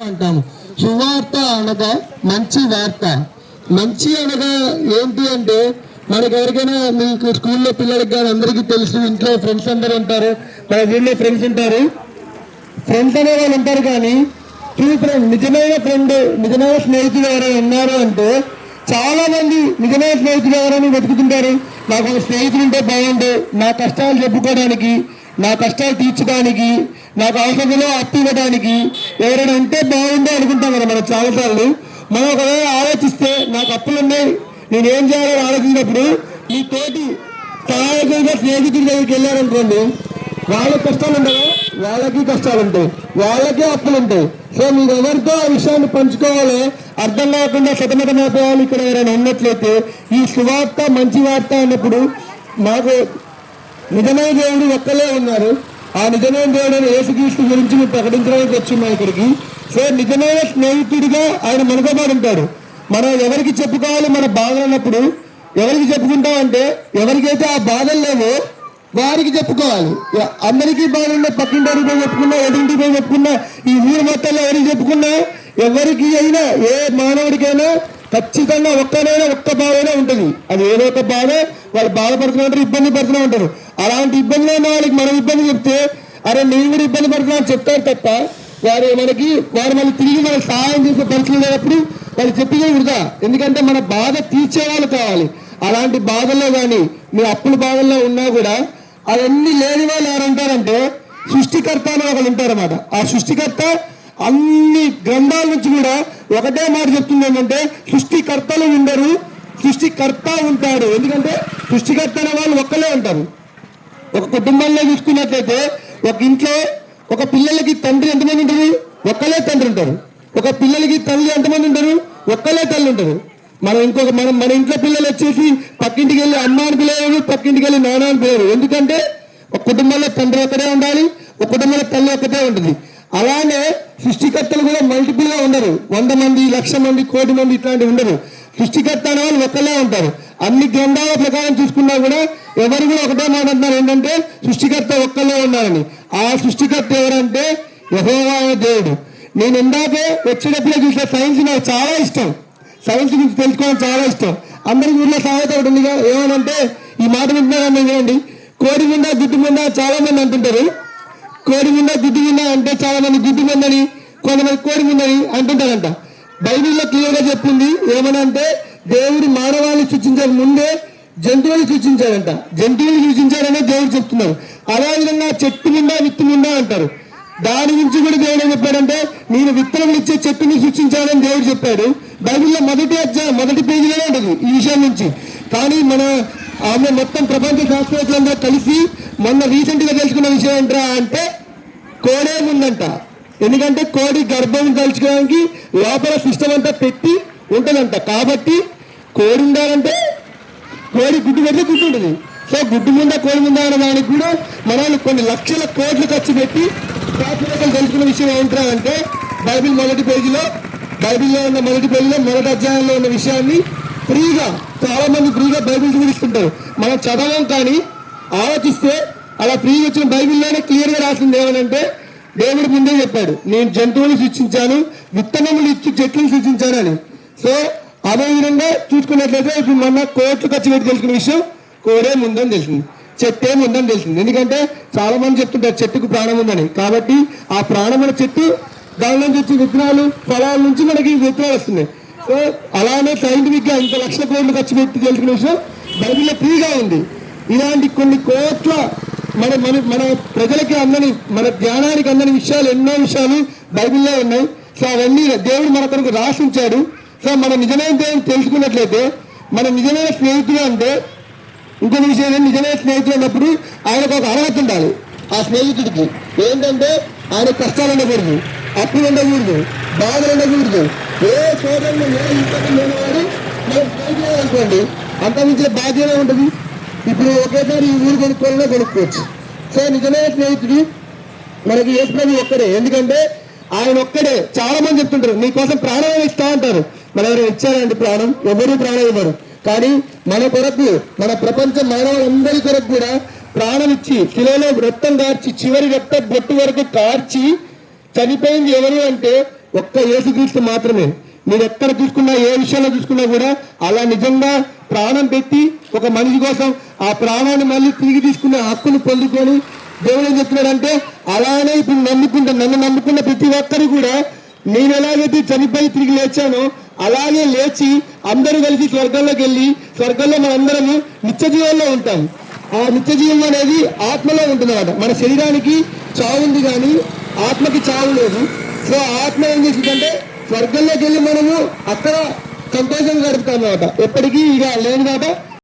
అంటాము. సువార్త అనగా మంచి వార్త. మంచి అనగా ఏంటి అంటే మనకి ఎవరికైనా మీకు స్కూల్లో పిల్లలకి కానీ అందరికీ తెలుసు ఇంట్లో ఫ్రెండ్స్ అందరూ ఉంటారు. మన ఊళ్ళో ఫ్రెండ్స్ ఉంటారు. ఫ్రెండ్స్ అనే వాళ్ళు ఉంటారు కానీ ట్రూ ఫ్రెండ్ నిజమైన ఫ్రెండ్ నిజమైన స్నేహితులు ఎవరైనా ఉన్నారు అంటే చాలా మంది నిజమైన స్నేహితులు ఎవరైనా వెతుకుతుంటారు. నాకు స్నేహితులు ఉంటే బాగుండు. నా కష్టాలు చెప్పుకోవడానికి నా కష్టాలు తీర్చడానికి నాకు అవసరంలో అప్పు ఇవ్వడానికి ఎవరైనా ఉంటే బాగుండే అనుకుంటాం కదా మనం చాలాసార్లు. మనం ఒకవేళ ఆలోచిస్తే నాకు అప్పులు ఉన్నాయి నేను ఏం చేయాలని ఆలోచించినప్పుడు మీ తోటి సహాయకులుగా స్నేహితుడి దగ్గరికి వెళ్ళారనుకోండి వాళ్ళకి కష్టాలు ఉండవు? వాళ్ళకి కష్టాలు ఉంటాయి వాళ్ళకే అప్పులు ఉంటాయి. సో మీరు ఎవరితో ఆ విషయాన్ని పంచుకోవాలో అర్థం కాకుండా సతమతమైపోవాలి ఇక్కడ ఎవరైనా ఉన్నట్లయితే ఈ సువార్త మంచి వార్త అన్నప్పుడు మాకు నిజమైన దేవుడు ఒక్కలే ఉన్నారు. ఆ నిజమైన దేవుడు యేసుక్రీస్తు గురించి మేము ప్రకటించడానికి వచ్చున్నాం ఇక్కడికి. సో నిజమైన స్నేహితుడిగా ఆయన మనతో పాటు ఉంటాడు. మనం ఎవరికి చెప్పుకోవాలి మన బాధలు అన్నప్పుడు ఎవరికి చెప్పుకుంటామంటే ఎవరికైతే ఆ బాధలు లేవో వారికి చెప్పుకోవాలి. అందరికీ బాధలున్న పక్కింటి పోయి చెప్పుకున్నా ఎదుటి పోయి చెప్పుకున్నా ఈ ఊరు మొత్తంలో ఎవరికి చెప్పుకున్నా ఎవరికి అయినా ఏ మానవుడికైనా ఖచ్చితంగా ఒక్కనైనా ఒక్క బాధైనా ఉంటుంది. అది ఏదో ఒక బాధ వాళ్ళు బాధపడుతున్నారు ఇబ్బంది పడుతూ ఉంటారు. అలాంటి ఇబ్బందులు ఉన్న వాళ్ళకి మనం ఇబ్బంది చెప్తే అరే నేను కూడా ఇబ్బంది పడుతున్నా చెప్తారు తప్ప వారు మనకి వారు మళ్ళీ తిరిగి మనకు సహాయం చేసే పరిస్థితి లేనప్పుడు వాళ్ళు చెప్పితే వృధా. ఎందుకంటే మన బాధ తీర్చే వాళ్ళు కావాలి. అలాంటి బాధల్లో కానీ మీ అప్పుల బాధల్లో ఉన్నా కూడా అవన్నీ లేని వాళ్ళు ఎవరంటారంటే సృష్టికర్త అని ఒకరు ఉంటారన్నమాట. ఆ సృష్టికర్త అన్ని గ్రంథాల నుంచి కూడా ఒకటే మాట చెప్తుంది ఏంటంటే సృష్టికర్తలు ఉండరు సృష్టికర్త ఉంటాడు. ఎందుకంటే సృష్టికర్త అనే వాళ్ళు ఒక్కలే ఉంటారు. ఒక కుటుంబంలో చూసుకున్నట్లయితే ఒక ఇంట్లో ఒక పిల్లలకి తండ్రి ఎంతమంది ఉంటారు? ఒక్కలే తండ్రి ఉంటారు. ఒక పిల్లలకి తల్లి ఎంతమంది ఉంటారు? ఒక్కలే తల్లి ఉంటారు. మనం ఇంకొక మనం మన ఇంట్లో పిల్లలు వచ్చేసి పక్కింటికి వెళ్ళి అమ్మ అని పిల్లలు పక్కింటికి వెళ్ళి నాన్న అని పిల్లలు ఎందుకంటే ఒక కుటుంబంలో తండ్రి ఒక్కటే ఉండాలి ఒక కుటుంబంలో తల్లి ఒక్కటే ఉంటుంది. అలానే సృష్టికర్తలు కూడా మల్టిపుల్గా ఉండరు. వంద మంది లక్ష మంది కోటి మంది ఇట్లాంటివి ఉండరు. సృష్టికర్త అనే వాళ్ళు ఒక్కలే ఉంటారు. అన్ని గ్రంథాల ప్రకారం చూసుకున్నా కూడా ఎవరు కూడా ఒకటే మాట అంటున్నారు. ఏంటంటే సృష్టికర్త ఒక్కలో ఉన్నారని. ఆ సృష్టికర్త ఎవరంటే యహోవా దేవుడు. నేను ఇందాకే వచ్చేటప్పుడే చూసిన సైన్స్ నాకు చాలా ఇష్టం. సైన్స్ గురించి తెలుసుకోవడం చాలా ఇష్టం. అందరి ఊర్లో సామెత ఒకటి ఉందిగా ఏమనంటే ఈ మాట వింటున్నారని చూడండి కోడి మీద గుడ్డు ముందా చాలా మంది అంటుంటారు. కోడి మీద గుడ్డు ముందా అంటే చాలా మంది గుడ్డు ముందని కొంతమంది కోడి ముందని అంటుంటారంట. బైబిల్లో క్లియర్గా చెప్పింది ఏమనంటే దేవుడు మానవాళిని సృష్టించక ముందే జంతువులు సృష్టించాడంట. జంతువులు సృష్టించాడనే దేవుడు చెప్తున్నారు అదేవిధంగా చెట్టు నిండా విత్తు నిండా అంటారు. దాని గురించి కూడా దేవుడు ఏం చెప్పాడంటే నేను విత్తనం ఇచ్చే చెట్టుని సృష్టించాలని దేవుడు చెప్పాడు. బైబిల్లో మొదటి అధ్యాయం మొదటి పేజీలోనే ఉంటుంది ఈ విషయం నుంచి. కానీ మన ఆమె మొత్తం ప్రపంచ శాస్త్రవేత్తలంతా కలిసి మొన్న రీసెంట్గా తెలుసుకున్న విషయం ఏంట్రా అంటే కోడే ఉందంట ఎందుకంటే కోడి గర్భం తలుచుకోవడానికి లోపల సిస్టమ్ అంతా పెట్టి ఉంటుందంట. కాబట్టి కోడి ఉండాలంటే కోడి గుడ్డు పెడితే గుడ్డు ఉంటుంది. సో గుడ్డు ముందా కోడి ముందా అనే దానికి కూడా మనల్ని కొన్ని లక్షల కోట్లు ఖర్చు పెట్టి శాస్త్రవేత్తలు తెలుసుకున్న విషయం ఏంటంటే అంటే బైబిల్ మొదటి పేజీలో బైబిల్లో ఉన్న మొదటి పేజీలో మొదటి అధ్యాయంలో ఉన్న విషయాన్ని ఫ్రీగా చాలా మంది ఫ్రీగా బైబిల్ చూపిస్తుంటారు మనం చదవం కానీ ఆలోచిస్తే అలా ఫ్రీగా వచ్చిన బైబిల్లోనే క్లియర్గా రాసింది ఏమనంటే దేవుడు ముందే చెప్పాడు నేను జంతువులు సృష్టించాను విత్తనములు ఇచ్చి చెట్లను సృష్టించాను అని. సో అదే విధంగా చూసుకున్నట్లయితే ఇప్పుడు మొన్న కోట్లు ఖర్చు పెట్టి తెలుసుకున్న విషయం కోడే ముందని తెలిసింది. చెట్టే ముందని తెలిసింది. ఎందుకంటే చాలా మంది చెప్తుంటారు చెట్టుకు ప్రాణం ఉందని. కాబట్టి ఆ ప్రాణమైన చెట్టు దాని నుంచి వచ్చే విత్తనాలు ఫలాల నుంచి మనకి విత్తనాలు వస్తున్నాయి. సో అలానే సైంటిఫిక్గా ఇంత లక్షల కోట్లు ఖర్చు పెట్టి తెలుసుకున్న విషయం బైబిల్లో ఫ్రీగా ఉంది. ఇలాంటి కొన్ని కోట్ల మన మన మన ప్రజలకి అందని మన జ్ఞానానికి అందని విషయాలు ఎన్నో విషయాలు బైబిల్లో ఉన్నాయి. సో అవన్నీ దేవుడు మన కొరకు రాసి ఉంచాడు. సో మన నిజమైన దేవుని తెలుసుకున్నట్లయితే మన నిజమైన స్నేహితుడు అంటే ఇంకొక విషయం నిజమైన స్నేహితుడు అన్నప్పుడు ఆయనకు ఒక అర్హత ఉండాలి. ఆ స్నేహితుడికి ఏంటంటే ఆయన కష్టాలు ఉండకూడదు అప్పులు ఉండకూడదు బాధలు ఉండకూడదు. ఏ సోదరులు ఏ ఇంతకు లేనివాడు మన స్నేహితుడే అనుకోండి అంత మించిన బాధ్యత ఉంటుంది ఇప్పుడు ఒకేసారి ఈ ఊరు కొనుక్కోవాలనే కొనుక్కోవచ్చు. సో నిజమైన స్నేహితుడు మనకి యేసుప్రభు ఒక్కడే. ఎందుకంటే ఆయన ఒక్కడే. చాలా మంది చెప్తుంటారు నీకోసం ప్రాణం ఇస్తా అంటారు. మన ఎవరు ఇచ్చారండి ప్రాణం ఎవరు ప్రాణం ఇవ్వరు. కానీ మన కొరకు మన ప్రపంచ మానవులందరి కొరకు కూడా ప్రాణం ఇచ్చి శిలలో రక్తం కార్చి చివరి రక్త బొట్టు వరకు కార్చి చనిపోయింది ఎవరు అంటే ఒక్క యేసుక్రీస్తు మాత్రమే. మీరు ఎక్కడ చూసుకున్నా ఏ విషయంలో చూసుకున్నా కూడా అలా నిజంగా ప్రాణం పెట్టి ఒక మనిషి కోసం ఆ ప్రాణాన్ని మళ్ళీ తిరిగి తీసుకునే హక్కును పొందుకొని దేవుడు ఏం చెప్తున్నాడంటే అలానే ఇప్పుడు నమ్ముకుంటా నన్ను నమ్ముకున్న ప్రతి ఒక్కరు కూడా నేను ఎలాగైతే చనిపోయి తిరిగి లేచానో అలాగే లేచి అందరూ కలిసి స్వర్గంలోకి వెళ్ళి స్వర్గంలో మనందరము నిత్య జీవంలో ఉంటాం. ఆ నిత్య జీవం అనేది ఆత్మలో ఉంటుంది మన శరీరానికి చావు ఉంది కానీ ఆత్మకి చావు లేదు. సో ఆత్మ ఏం చేసిందంటే స్వర్గంలోకి వెళ్ళి మనము అక్కడ సంతోషంగా గడుపుతాం అన్నమాట ఎప్పటికీ ఇక లేదు కాబట్టి